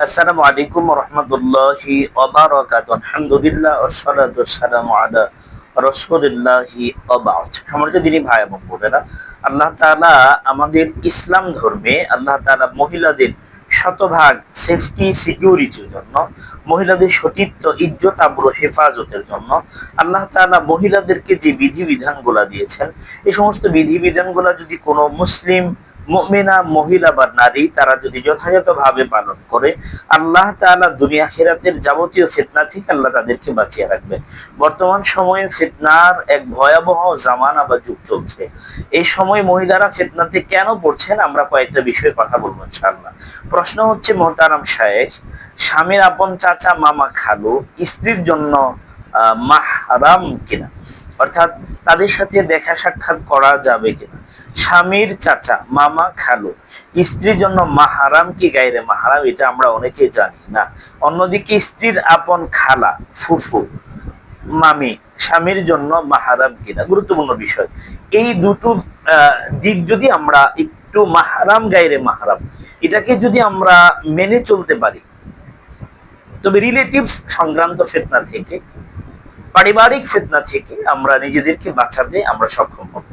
আসসালামু আলাইকুম রহমতুল্লাহি ওবারাকাত আলহামদুলিল্লাহ ওসসালাতু ওয়াসসালামু আলা রাসূলিল্লাহি ওবাদ সম্মানিত দিনী ভাই এবং বোনেরা, আল্লাহ তাআলা আমাদের ইসলাম ধর্মে, আল্লাহ তাআলা মহিলাদের শতভাগ সেফটি সিকিউরিটির জন্য, মহিলাদের সতীত্ব, ইজ্জত, আব্রু, হেফাজতের জন্য, আল্লাহ তাআলা মহিলাদেরকে যে বিধিবিধানগুলা দিয়েছেন এই সমস্ত বিধিবিধানগুলা যদি কোনো মুসলিম মুমিনা, মহিলা বা নারী, তারা যদি যথাযথভাবে পালন করে, আল্লাহ তাআলা দুনিয়া খেরাতের যাবতীয় ফিতনা থেকে আল্লাহ তাদেরকে বাঁচিয়ে রাখবেন। বর্তমান সময়ে ফিতনার এক ভয়াবহ জামানা বা যুগ চলছে। এই সময় মহিলারা ফিতনাতে কেন পড়ছেন, আমরা কয়েকটা বিষয়ে কথা বলব ইনশাআল্লাহ। প্রশ্ন হচ্ছে, মোহতারাম শায়েখ স্বামীর আপন চাচা মামা খালু, স্ত্রীর জন্য মাহরাম কিনা? অর্থাৎ তাদের সাথে দেখা সাক্ষাৎ করা যাবে কিনা? স্বামীর চাচা, মামা খালু, স্ত্রীর জন্য মাহারাম কি গাইরে মাহারাম? এটা আমরা অনেকেই জানি, না? অন্যদিকে স্ত্রীর আপন খালা, ফুফু, মামি, স্বামীর জন্য মাহারাম কিনা? গুরুত্বপূর্ণ বিষয়। এই দুটো দিক যদি আমরা একটু মাহারাম গাইরে মাহারাম, এটাকে যদি আমরা মেনে চলতে পারি, তবে রিলেটিভস সংক্রান্ত ফেতনা থেকে পারিবারিক ফেতনা থেকে আমরা নিজেদেরকে বাঁচাতে আমরা সক্ষম হব।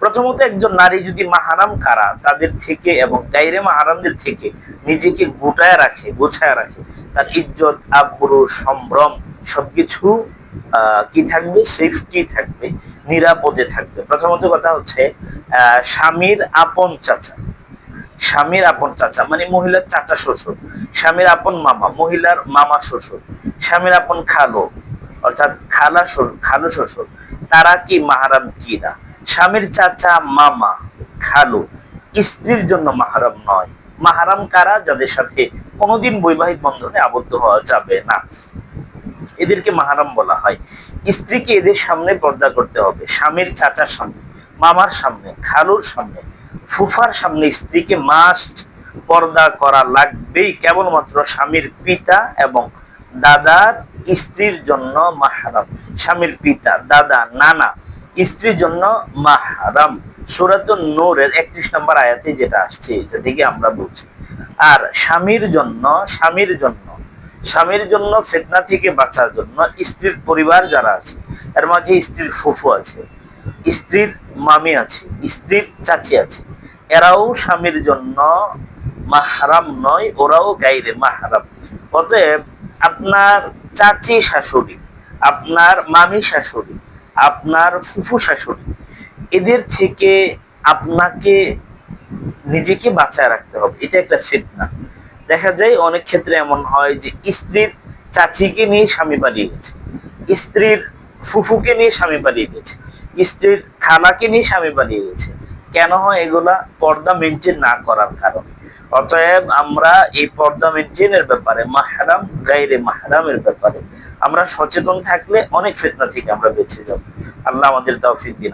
প্রথমত একজন নারী যদি মাহারাম কারা, তাদের থেকে এবং গাইরে মাহারামদের থেকে নিজেকে গোটায় রাখে, গোছায় রাখে, তার ইজ্জত, আব্রু, সম্ভ্রম সবকিছু কি থাকবে? সেফটি থাকবে, নিরাপদে থাকবে। প্রথমত কথা হচ্ছে স্বামীর আপন চাচা। স্বামীর আপন চাচা মানে মহিলার চাচা শ্বশুর, স্বামীর আপন মামা, মহিলার মামা শ্বশুর, স্বামীর আপন খালো। অর্থাৎ খালা খালু শ্বশুর, তারা কি মাহারাম কি না? স্বামীর চাচা, মামা, খালু, স্ত্রীর জন্য মাহারাম নয়। মাহারাম কারা? যাদের সাথে কোনোদিন বৈবাহিক বন্ধনে আবদ্ধ হওয়া যাবে না। এদেরকে মাহারাম বলা হয়। স্ত্রীকে এদের সামনে পর্দা করতে হবে। স্বামীর চাচার সামনে, মামার সামনে, খালুর সামনে, ফুফার সামনে স্ত্রীকে মাস্ট পর্দা করা লাগবেই। কেবলমাত্র স্বামীর পিতা এবং দাদার স্ত্রীর জন্য মাহারাম। স্বামীর পিতা, দাদা, নানা, স্ত্রীর জন্য মাহারাম। সুরাতুন নূরের একত্রিশ নম্বর আয়াতে যেটা আসছে, এটা থেকে আমরা বলছি। আর স্বামীর জন্য স্বামীর জন্য স্বামীর জন্য ফেতনা থেকে বাঁচার জন্য স্ত্রীর পরিবার যারা আছে এর মাঝে স্ত্রীর ফুফু আছে, স্ত্রীর মামি আছে, স্ত্রীর চাচি আছে, এরাও স্বামীর জন্য মাহারাম নয়, ওরাও গাইরে মাহারাম। অতএব আপনার চাচি শাশুড়ি, আপনার মামি শাশুড়ি, আপনার ফুফু শাশুড়ি, এদের থেকে আপনাকে নিজেকে বাঁচায় রাখতে হবে। এটা একটা ফিতনা। দেখা যায় অনেক ক্ষেত্রে এমন হয় যে স্ত্রীর চাচিকে নিয়ে স্বামী পালিয়ে গেছে, স্ত্রীর ফুফুকে নিয়ে স্বামী পালিয়ে গেছে, স্ত্রীর খালাকে নিয়ে স্বামী পালিয়ে গেছে। কেন হয় এগুলা? পর্দা মেনটেন না করার কারণে। অতএব আমরা এই পর্দা মেনটেনের ব্যাপারে, মাহরাম গাইরে মাহরামের ব্যাপারে, আমরা সচেতন থাকলে অনেক ফেতনা থেকে আমরা বেঁচে যাব। আল্লাহ আমাদের তাও তৌফিক দিন।